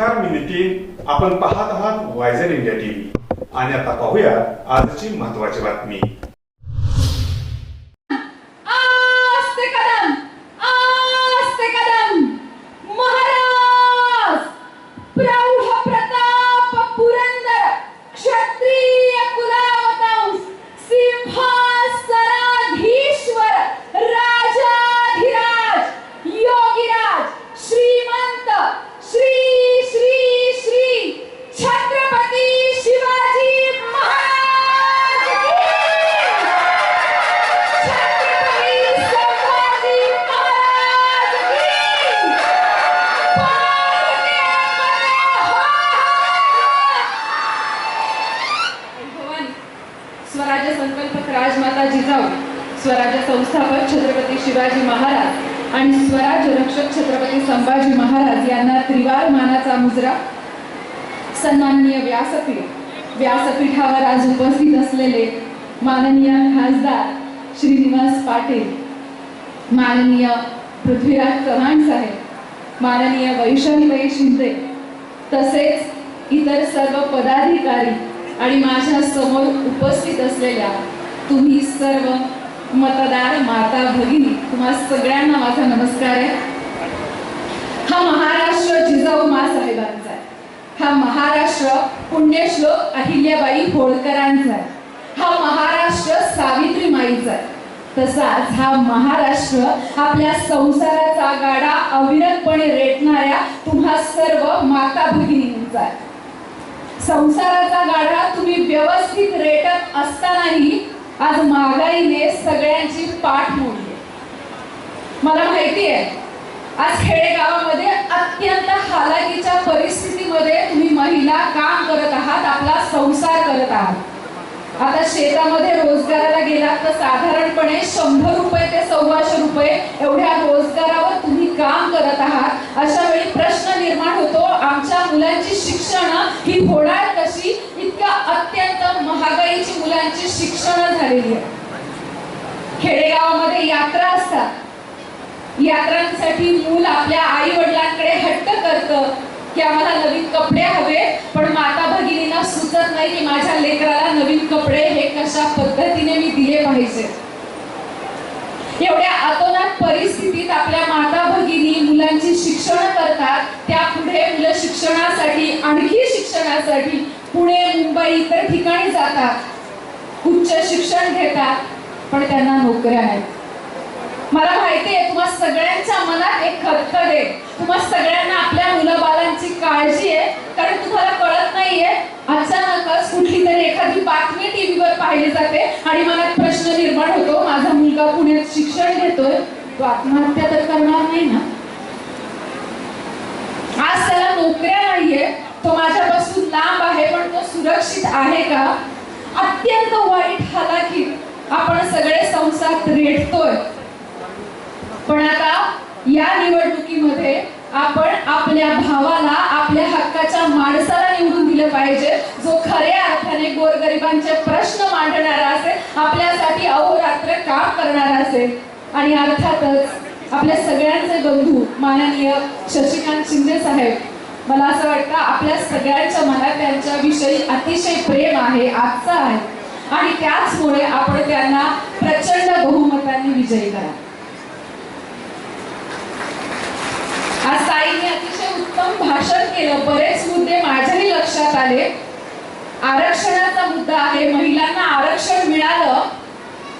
नमस्कार मी नितीन. आपण पाहत आहात वायझर इंडिया टीव्ही आणि आता पाहूया आजची महत्वाची बातमी. स्वराज्य संस्थापक छत्रपती शिवाजी महाराज आणि स्वराज्य रक्षक छत्रपती संभाजी महाराज यांना त्रिवार मानाचा मुजरा. सन्माननीय व्यासपीठ व्यासपीठावर आज उपस्थित असलेले माननीय खासदार श्रीनिवास पाटील माननीय पृथ्वीराज चव्हाण साहेब माननीय वैशालीबाई शिंदे तसेच इतर सर्व पदाधिकारी आणि माझ्यासमोर उपस्थित असलेल्या तुम्ही सर्व मतदार माता भगिनी तुम्हा सगळ्यांना माझा नमस्कार आहे. हा महाराष्ट्र जिजाऊ मासाहेबांचा आहे. हा महाराष्ट्र पुण्यश्लोक अहिल्याबाई होळकरांचा आहे. हा महाराष्ट्र सावित्री माईचा आहे. तसाच हा महाराष्ट्र आपल्या संसाराचा गाडा अविरतपणे रेटणाऱ्या तुम्हा सर्व माता भगिनींचा आहे. संसाराचा गाडा तुम्ही व्यवस्थित रेटत असतानाही आज महागाईने सगळ्यांची पाठ मोडली. मला माहिती आहे आज खेडेगावामध्ये अत्यंत हालाकीच्या परिस्थितीमध्ये तुम्ही महिला काम करत आहात आपला संसार करत आहात. आता शेतामध्ये रोजगाराला गेलात तर साधारणपणे शंभर रुपये ते सव्वाशे रुपये एवढ्या रोजगारावर तुम्ही काम करत आहात. अशा वेळी प्रश्न आमच्या मुलांची शिक्षण ही होणार कशी? इतक्या अत्यंत महागाईची मुलांची शिक्षण झालेली आहे. खेडेगावामध्ये यात्रा असतात. यात्रांसाठी मूल आपल्या आई वडिलांकडे हट्ट करतं की आम्हाला नवीन कपडे हवे पण माता भगिनींना सुचत नाही की माझ्या लेकराला नवीन कपडे हे कशा पद्धतीने मी दिले पाहिजे. एवढ्या अतोनात परिस्थितीत आपल्या माता ही मुलांची शिक्षण करतात त्या पुढे मुलं शिक्षणासाठी आणखी शिक्षणासाठी पुणे मुंबई इतर ठिकाणी जातात. उच्च शिक्षण घेतात पण त्यांना नोकऱ्या आहेत मला माहिती आहे तुम्हा सगळ्यांच्या मनात एक खतखत आहे. तुम्हा सगळ्यांना आपल्या मुलाबालांची काळजी आहे कारण तुम्हाला कळत नाहीये अचानकच कुठली तरी एखादी बातमी टीव्हीवर पाहिली जाते आणि मनात प्रश्न निर्माण होतो. माझा मुलगा पुण्यात शिक्षण घेतोय. तो आत्महत्या तर करणार नाही ना आज त्याला नोकऱ्या नाहीये तो माझ्यापासून लांब आहे पण तो सुरक्षित आहे का? अत्यंत वाईट हालाकी आपण सगळे संसार रेटतोय पण आता या निवडणुकीमध्ये आपण आपल्या भावाला आपल्या हक्काच्या माणसाला निवडून दिलं पाहिजे जो खऱ्या अर्थाने गोरगरिबांचे प्रश्न मांडणारा असेल आपल्यासाठी अहोरात्र काम करणारा असेल. आणि अर्थातच आपल्या सगळ्यांचे बंधू माननीय शशिकांत शिंदे साहेब मला असं वाटतं आपल्या सगळ्यांच्या मनात त्यांच्याविषयी अतिशय प्रेम आहे आजचा आहे. आणि त्याचमुळे आपण त्यांना प्रचंड बहुमतांनी विजयी करा. आज ताईने अतिशय उत्तम भाषण केलं. बरेच मुद्दे माझ्याही लक्षात आले. आरक्षणाचा मुद्दा आहे. महिलांना आरक्षण मिळालं.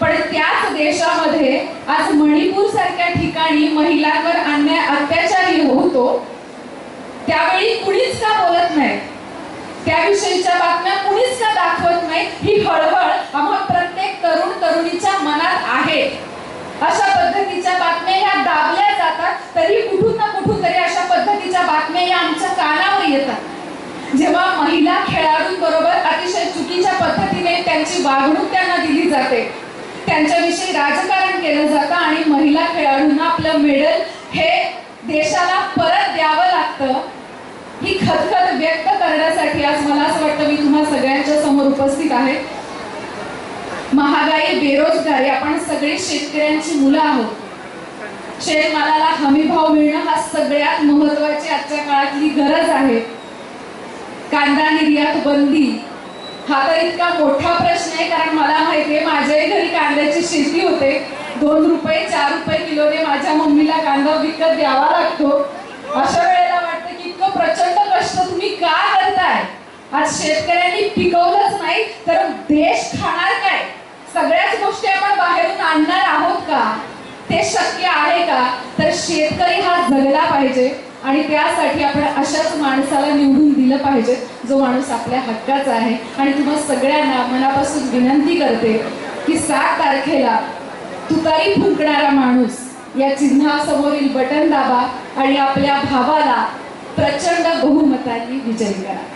पण त्याच देशामध्ये आज मणिपूर सारख्या ठिकाणी महिलांवर अन्याय अत्याचारही होतो. त्यावेळी कुणीच का बोलत नाही? त्याविषयीच्या बातम्या कुणीच का दाखवत नाही? ही हळहळ आम्हा प्रत्येक तरुण तरुणीच्या मनात आहे. अशा पद्धतीच्या बातम्या ह्या दाबल्या जातात तरी कुठून ना कुठून तरी अशा पद्धतीच्या बातम्या या आमच्या कानावर येतात. जेव्हा महिला खेळाडूंबरोबर अतिशय चुकीच्या पद्धतीने त्यांची वागणूक त्यांना दिली जाते. त्यांच्याविषयी राजकारण केलं जातं आणि महिला खेळाडूंना आपलं मेडल हे देशाला परत द्यावं लागतं ही खतखत व्यक्त करण्यासाठी आज मला असं वाटतं मी तुम्हा सगळ्यांच्या समोर उपस्थित आहे. महागाई बेरोजगारी आपण सगळी शेतकऱ्यांची मुलं आहोत. शेतमालाला हमी भाव मिळणं हा सगळ्यात महत्वाची आजच्या काळातली गरज आहे. कांदा निर्यात बंदी. हा तर इतका मोठा प्रश्न आहे कारण मला माहितीये माझ्याही घरी कांद्याची शेती होते. दोन रुपये चार रुपये किलोने माझ्या मम्मीला कांदा विकत द्यावा लागतो. अशा वेळेला वाटतं की इतकं प्रचंड कष्ट तुम्ही का करताय आज शेतकऱ्यांनी पिकवलंच नाही तर देश खाणार काय? सगळ्याच गोष्टी आपण बाहेरून आणणार आहोत का? ते शक्य आहे का? तर शेतकरी हा जगला पाहिजे आणि त्यासाठी आपण अशाच माणसाला निवडून दिलं पाहिजे जो माणूस आपल्या हक्काचा आहे. आणि तुम्हा सगळ्यांना मनापासून विनंती करते की सात तारखेला तुतारी फुंकणारा माणूस या चिन्हासमोरील बटन दाबा आणि आपल्या भावाला प्रचंड बहुमतांनी विजयी करा.